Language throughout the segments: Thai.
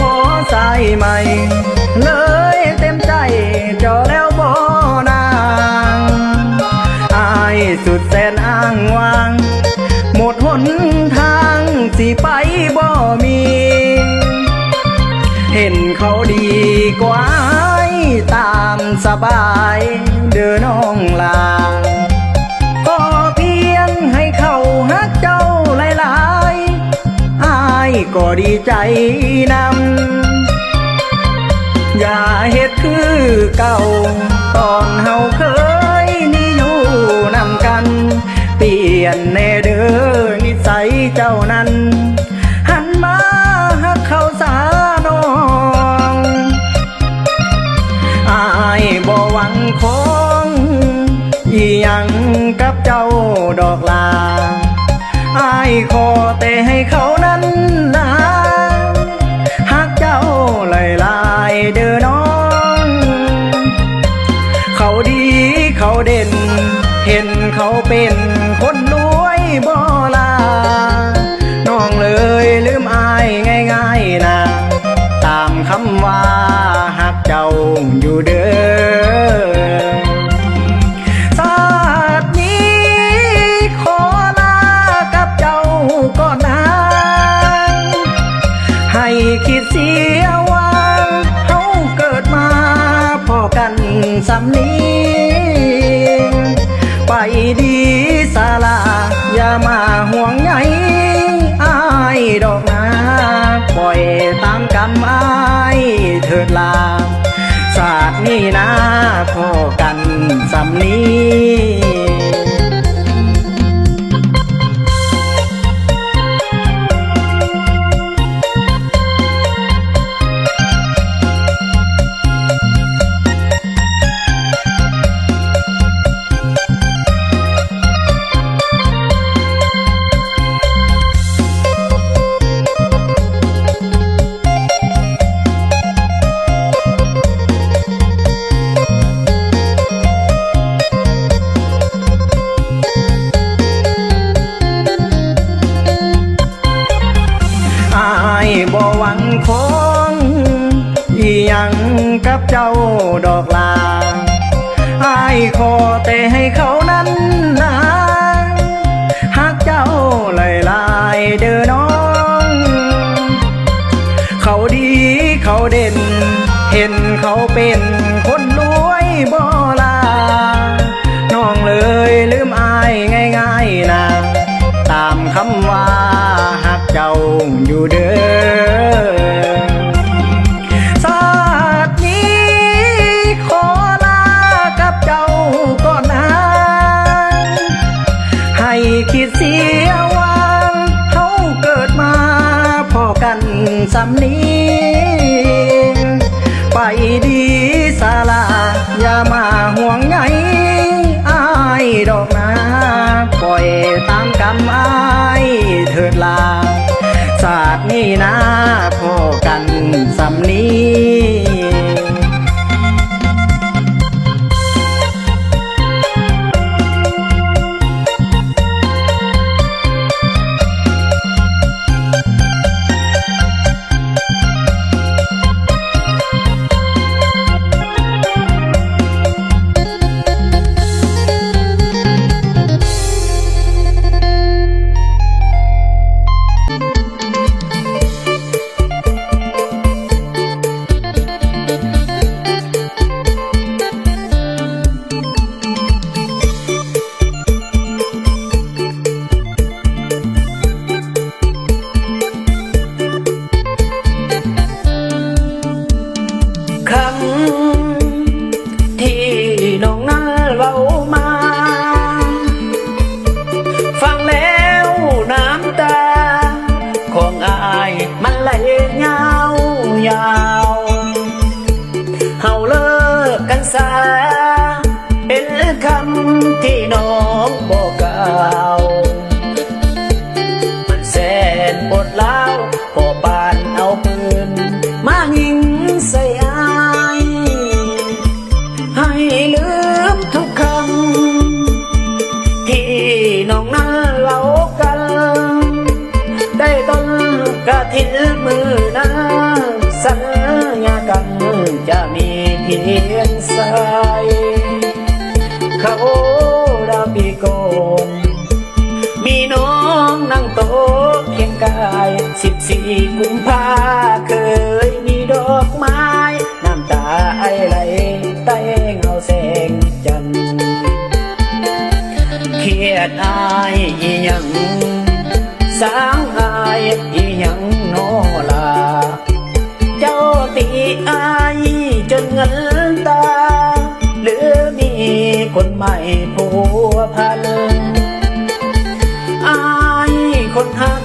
พอสายใหม่ เลยเต็มใจเจอแล้วบ่นางอายสุดแสนอ้างวาง หมดหนทางสิไปบ่มี เห็นเขาดีกว่าตามสบาย ก็ดีใจนำอย่าเฮ็ดคือเก่า ตอนเฮาเคยนี่อยู่นำกัน เปลี่ยนแน่เด้อนิสัยเจ้านั้น หันมาหักเขาสาน้องอายบ่หวังของอีหยังกับเจ้าดอกลาอายขอแต่ให้เขา อยู่เด้อชาตินี้ขอลากับเจ้าก่อนนให้คิดเสียว่าเฮาเกิดมาพอกันสำนีไปดีสาลา อย่ามาห่วงใยอายดอกนา ปล่อยตามกรรมอายเถิดลาำนี เขาำนี้ กุมภาเคยมีดอกไม้ น้ำตาไอไหลใต้เงาแสงจันทร์เครียดอายอีหยัง สางอายอีหยังโนลา เจ้าตีอายจนเงินตา หรือมีคนใหม่ผัวพันอายคนหา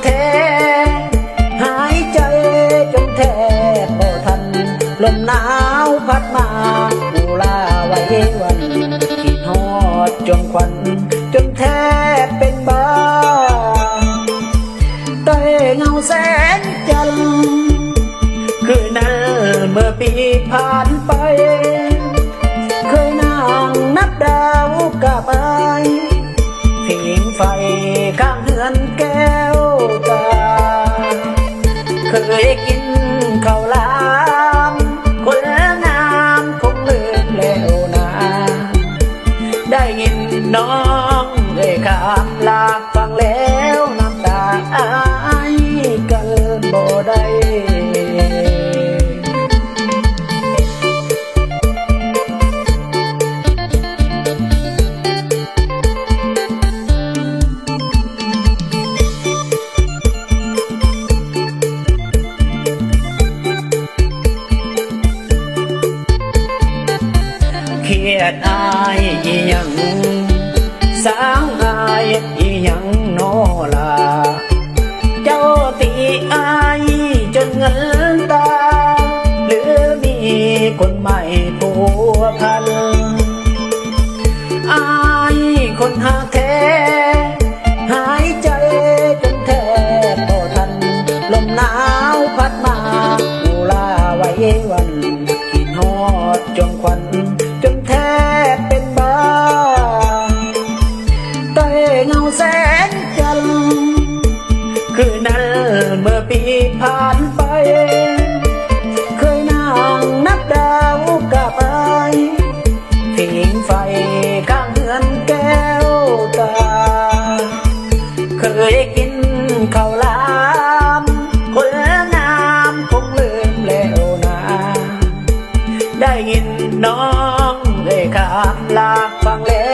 หนาวพัดมาอุลาไว้วันคิดฮอดจนควัน จนแทบเป็นบ้าใต้เงาแสงจันทร์คืนนั้นเมื่อปีผ่านไป เคยนั่งนับดาวกับ ฟังแล้ว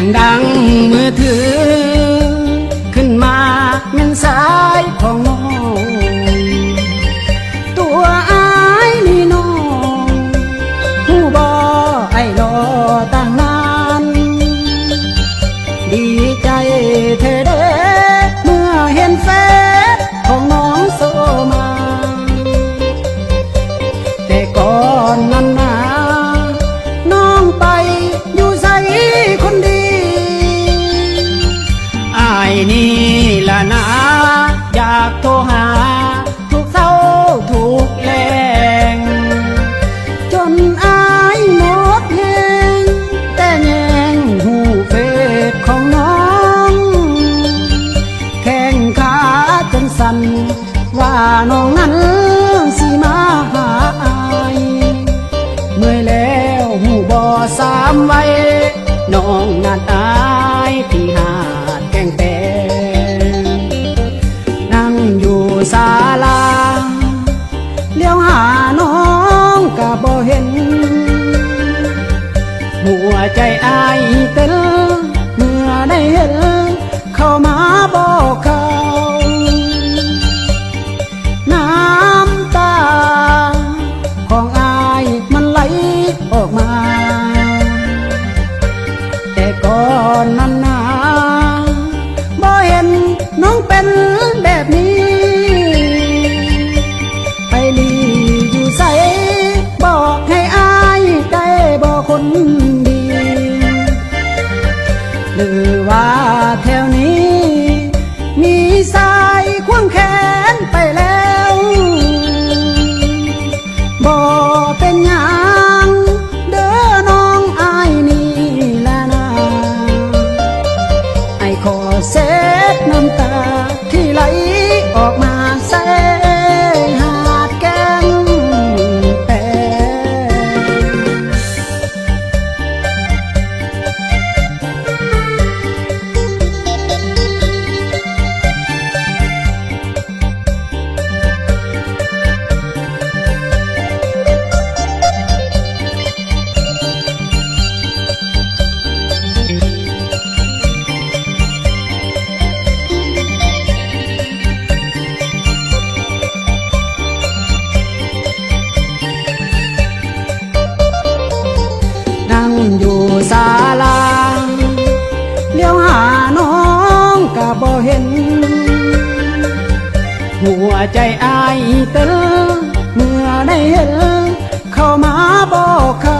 ยงดังมือถือ ขึ้นมาเงินสายของน้องตัวอายนี่น้องหูบอไอ้รอตั้งนาน ดีใจเธอ ศาลาเลี้ยวหาน้องก็บ่เห็น หัวใจอายเต้น หัวใจอายเตอเมื่อได้เห็นเข้ามาบอกเขา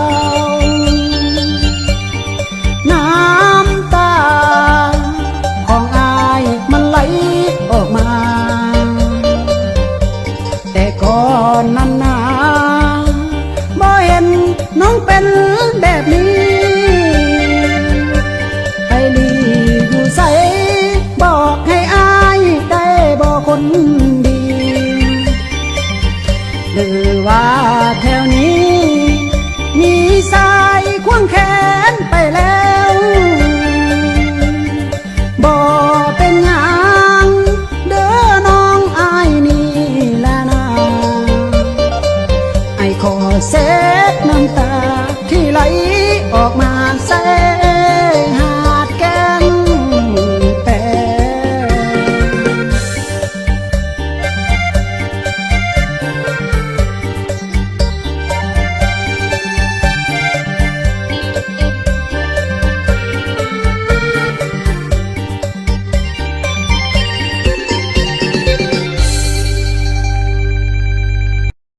ออกมาแส